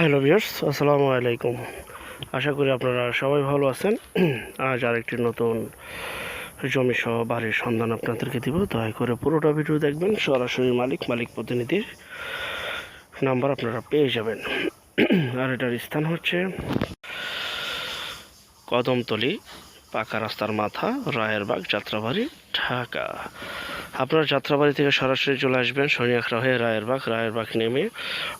Hello viewers, আসসালামু আলাইকুম। আশা করি আপনারা সবাই ভালো আছেন। আজ আরেকটি নতুন জমি সহ বাড়ির সন্ধান আপনাদেরকে দিব। দয়া করে পুরোটা ভিডিও দেখবেন। সরাসরি মালিক মালিক প্রতিনিধির নাম্বার আপনারা পেয়ে যাবেন। আর এটার স্থান হচ্ছে কদমতলি, পাকা রাস্তার মাথা, রায়েরবাগ, যাত্রাবাড়ি, ঢাকা। আপনারা যাত্রাবাড়ি থেকে সরাসরি চলে আসবেন শনিয়াখড়া হয়ে রায়েরবাগ। রায়েরবাগ নেমে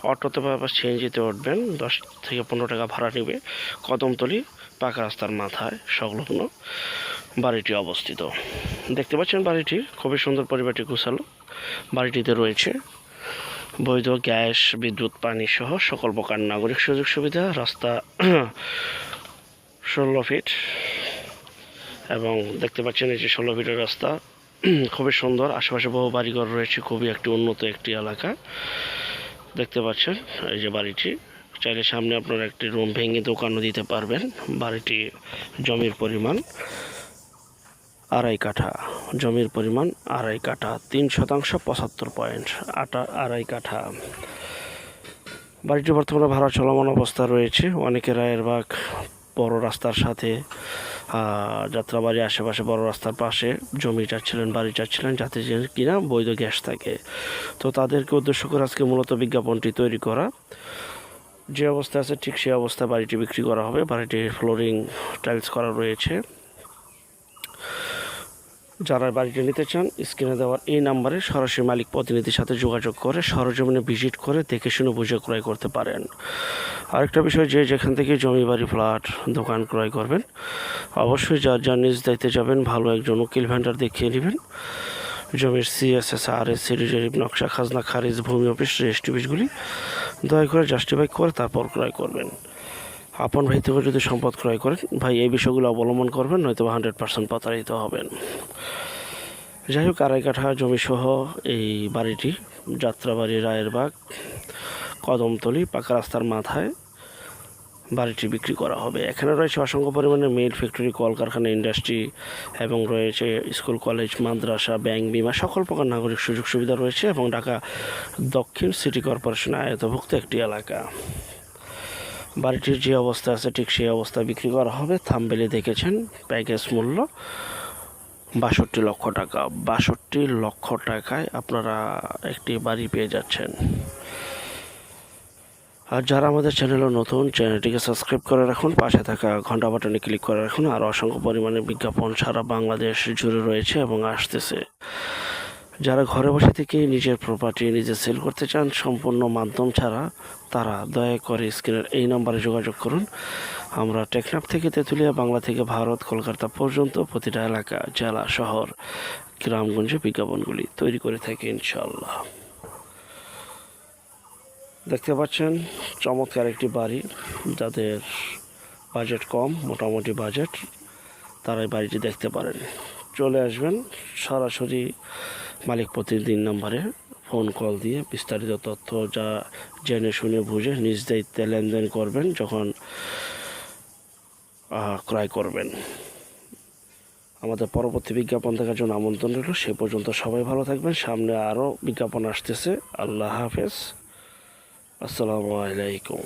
অটোতে বা সিএনজিতে উঠবেন। দশ থেকে পনেরো টাকা ভাড়া নেবে। কদমতলি, পাকা রাস্তার মাথায় সংলগ্ন বাড়িটি অবস্থিত। দেখতে পাচ্ছেন বাড়িটি? খুবই সুন্দর পরিবারটি গুছালো। বাড়িটিতে রয়েছে বৈধ গ্যাস, বিদ্যুৎ, পানি সহ সকল প্রকার নাগরিক সুযোগ সুবিধা, রাস্তা ষোলো ফিট এবং দেখতে পাচ্ছেন এই যে ষোলো ফিটের রাস্তা। খুবই সুন্দর। আশেপাশে বহু বাড়িঘর রয়েছে, খুবই একটি উন্নত একটি এলাকা। দেখতে পাচ্ছেন এই যে বাড়িটি। চাইলে সামনে আপনারা একটি রুম ভেঙে দোকানও দিতে পারবেন। বাড়িটি জমির পরিমাণ আড়াই কাঠা। জমির পরিমাণ আড়াই কাঠা, তিন শতাংশ পঁচাত্তর পয়েন্ট আটা আড়াই কাঠা। বাড়িটি বর্তমানে ভাড়া চলমান অবস্থা রয়েছে। অনেকে রায়ের বাগ বড় রাস্তার সাথে আহ, যাত্রাবাড়ি আশেপাশে বড় রাস্তার পাশে জমি চাচ্ছিলেন বাড়ি চাচ্ছিলেন যাতে যে কিনা বৈধ গ্যাস থাকে। তো তাদেরকে উদ্দেশ্য করে আজকে মূলত বিজ্ঞাপনটি তৈরি করা। যে অবস্থা আছে ঠিক সেই অবস্থায় বাড়িটি বিক্রি করা হবে। বাড়িটির ফ্লোরিং টাইলস করা রয়েছে। যারা বাড়িটি নিতে চান, স্ক্রিনে দেওয়ার এই নাম্বারে সরাসরি মালিক প্রতিনিধির সাথে যোগাযোগ করে সরজমিনে ভিজিট করে দেখে শুনে বুঝে ক্রয় করতে পারেন। আরেকটা বিষয় যে যেখান থেকে জমি, বাড়ি, ফ্ল্যাট, দোকান ক্রয় করবেন, অবশ্যই যার যার নিজ দায়িত্বে যাবেন, ভালো একজন উকিল ভ্যান্ডার দেখিয়ে নেবেন। জমির সিএসএস আর এস সিরিজের নকশা, খাজনা, খারিজ, ভূমি, অফিস রেজিস্ট্রি অফিসগুলি দয়া করে জাস্টিফাই করে তারপর ক্রয় করবেন। আপন ভাই থেকে যদি সম্পদ ক্রয় করেন, ভাই এই বিষয়গুলো অবলম্বন করবেন নয়তো হান্ড্রেড পার্সেন্ট প্রতারিত হবেন। যাই হোক আড়াই কাঠা জমি সহ এই বাড়িটি, যাত্রাবাড়ি, রায়েরবাগ, কদমতলি, পাকা রাস্তার মাথায় বাড়িটি বিক্রি করা হবে। এখানে রয়েছে অসংখ্য পরিমাণে মিল ফ্যাক্টরি কলকারখানা ইন্ডাস্ট্রি এবং রয়েছে স্কুল কলেজ মাদ্রাসা ব্যাংক বিমা, সকল প্রকার নাগরিক সুযোগ সুবিধা রয়েছে এবং ঢাকা দক্ষিণ সিটি কর্পোরেশন আয়তভুক্ত একটি এলাকা। বাড়িটির যে অবস্থা আছে, ঠিক সেই অবস্থা বিক্রি করা হবে। থামবেলে দেখেছেন, প্যাকেজ মূল্য বাষট্টি লক্ষ টাকা। বাষট্টি লক্ষ টাকায় আপনারা একটি বাড়ি পেয়ে যাচ্ছেন। আর যারা আমাদের চ্যানেলে নতুন, চ্যানেলটিকে সাবস্ক্রাইব করে রাখুন, পাশে থাকা ঘণ্টা বাটনে ক্লিক করে রাখুন, আর অসংখ্য পরিমাণে বিজ্ঞাপন সারা বাংলাদেশ জুড়ে রয়েছে এবং আসতেছে। যারা ঘরে বসে থেকেই নিজের প্রপার্টি নিজে সেল করতে চান, সম্পূর্ণ মাধ্যম ছাড়া তারা দয়া করে স্ক্রিনের এই নম্বরে যোগাযোগ করুন। আমরা টেকনাফ থেকে তেঁতুলিয়া, বাংলা থেকে ভারত, কলকাতা পর্যন্ত প্রতিটা এলাকা, জেলা, শহর, গ্রামগঞ্জে বিজ্ঞাপনগুলি তৈরি করে থাকি ইনশাল্লাহ দেখতে পাচ্ছেন, চমৎকার একটি বাড়ি, যাদের বাজেট কম, মোটামুটি বাজেট তারা এই বাড়িটি দেখতে পারেন। চলে আসবেন সরাসরি মালিক প্রতিদিন নাম্বারে ফোন কল দিয়ে বিস্তারিত তথ্য যা জেনে শুনে বুঝে নিজ দায়িত্বে লেনদেন করবেন যখন ক্রয় করবেন। আমাদের পরবর্তী বিজ্ঞাপন দেখার জন্য আমন্ত্রণ রইল। সে পর্যন্ত সবাই ভালো থাকবেন। সামনে আরও বিজ্ঞাপন আসতেছে। আল্লাহ হাফেজ। আসসালামু আলাইকুম।